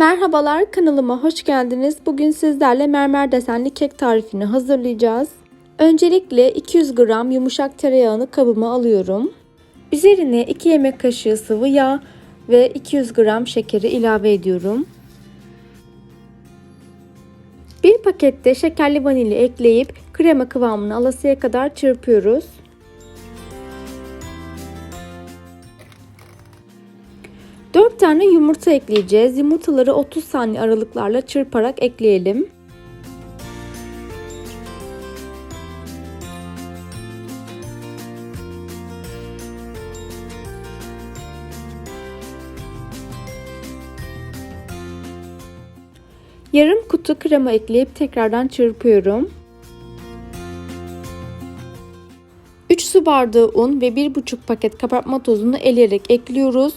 Merhabalar kanalıma hoş geldiniz. Bugün sizlerle mermer desenli kek tarifini hazırlayacağız. Öncelikle 200 gram yumuşak tereyağını kabıma alıyorum. Üzerine 2 yemek kaşığı sıvı yağ ve 200 gram şekeri ilave ediyorum. Bir pakette şekerli vanilya ekleyip krema kıvamını alasıya kadar çırpıyoruz. Dört tane yumurta ekleyeceğiz. Yumurtaları 30 saniye aralıklarla çırparak ekleyelim. Yarım kutu krema ekleyip tekrardan çırpıyorum. 3 su bardağı un ve 1,5 paket kabartma tozunu eleyerek ekliyoruz.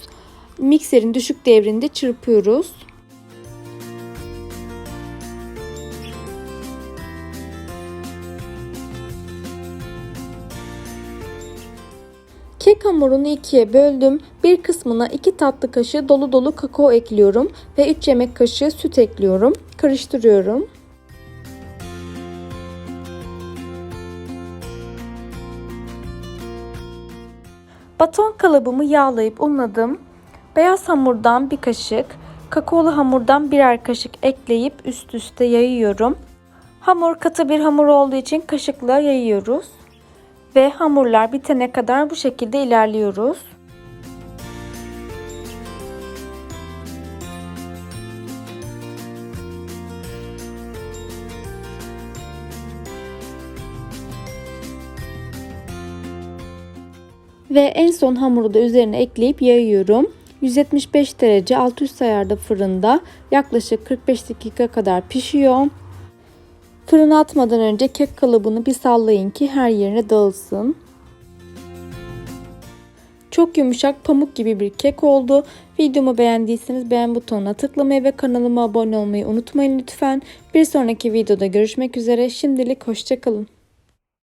Mikserin düşük devrinde çırpıyoruz. Kek hamurunu ikiye böldüm. Bir kısmına 2 tatlı kaşığı dolu dolu kakao ekliyorum ve 3 yemek kaşığı süt ekliyorum. Karıştırıyorum. Baton kalıbımı yağlayıp unladım. Beyaz hamurdan bir kaşık, kakaolu hamurdan birer kaşık ekleyip üst üste yayıyorum. Hamur katı bir hamur olduğu için kaşıkla yayıyoruz. Ve hamurlar bitene kadar bu şekilde ilerliyoruz. Ve en son hamuru da üzerine ekleyip yayıyorum. 175 derece alt üst ayarda fırında yaklaşık 45 dakika kadar pişiyor. Fırına atmadan önce kek kalıbını bir sallayın ki her yerine dağılsın. Çok yumuşak pamuk gibi bir kek oldu. Videomu beğendiyseniz beğen butonuna tıklamayı ve kanalıma abone olmayı unutmayın lütfen. Bir sonraki videoda görüşmek üzere. Şimdilik hoşçakalın.